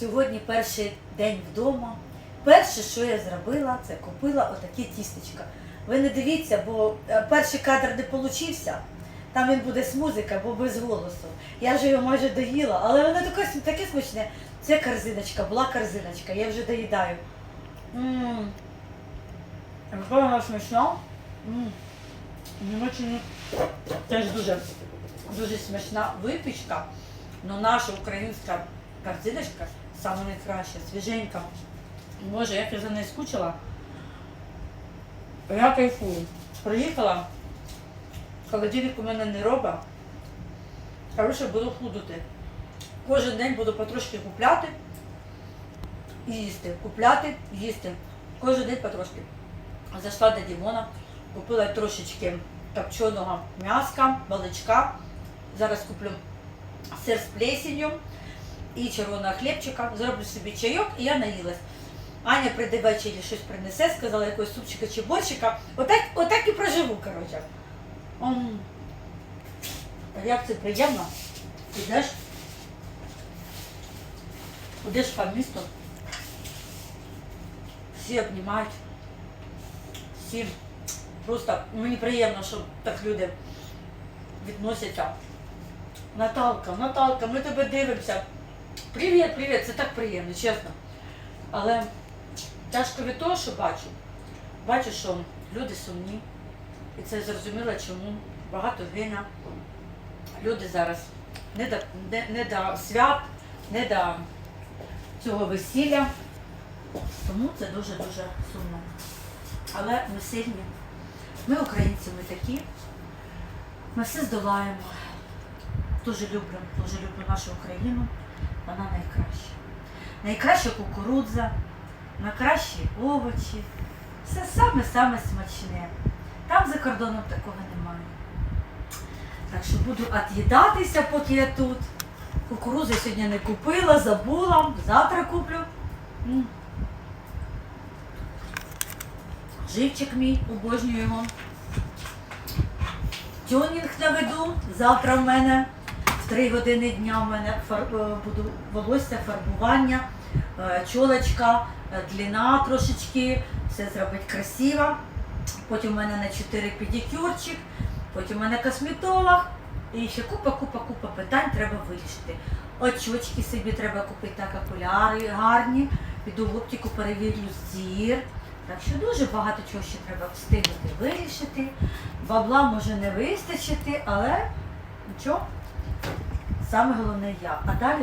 Сьогодні перший день вдома. Перше, що я зробила, це купила отакі тістечка. Ви не дивіться, бо е, перший кадр не получився. Там він буде з музики, бо без голосу. Я вже його майже доїла, але воно таке, таке смачне. Це корзиночка, була корзиночка, я вже доїдаю. Смачна. Ммм. Німеччині теж дуже, дуже смачна випічка. Ну наша українська корзиночка саме найкраща, свіженька. Боже, як я за нею скучила. Я кайфую. Приїхала, холодильник у мене не робить. Коротше, буду худути. Кожен день буду потрошки купляти і їсти. Купляти, їсти. Кожен день потрошки. Зайшла до Дімона, купила трошечки копченого м'яска, баличка. Зараз куплю сир з плесенью і червоного хлібчика. Зроблю собі чайок і я наїлась. Аня прийде ввечері щось принесе, сказала якогось супчика чи борщика. Отак, отак і проживу, коротше. Як це приємно. Ідеш, ідеш по місту, всі обнімають, всі просто мені приємно, що так люди відносяться. Наталка, Наталка, ми тебе дивимося. Привіт, привіт, це так приємно, чесно. Але тяжко від того, що бачу. Бачу, що люди сумні. І це зрозуміло, чому багато гине. Люди зараз не до, не, не до свят, не до цього весілля. Тому це дуже-дуже сумно. Але ми сильні. Ми українці, ми такі. Ми все здолаємо. Дуже люблю, дуже люблю нашу Україну. Вона найкраща. Найкраща кукурудза, найкращі овочі. Все саме-саме смачне. Там за кордоном такого немає. Так що буду від'їдатися, поки я тут. Кукурудзи сьогодні не купила, забула. Завтра куплю. Живчик мій, обожнюю його. Тюнінг наведу. Завтра в мене 3 години дня в мене е, буду волосся, фарбування, е, чолочка, е, длина трошечки, все зробить красиво. Потім в мене на 4 педикюрчик, потім в мене косметолог. І ще купа, купа, купа питань треба вирішити. Очочки собі треба купити, так окуляри гарні. Піду в оптику, перевірю зір. Так що дуже багато чого ще треба встигнути вирішити. Бабла може не вистачити, але нічого. Саме головне я. А далі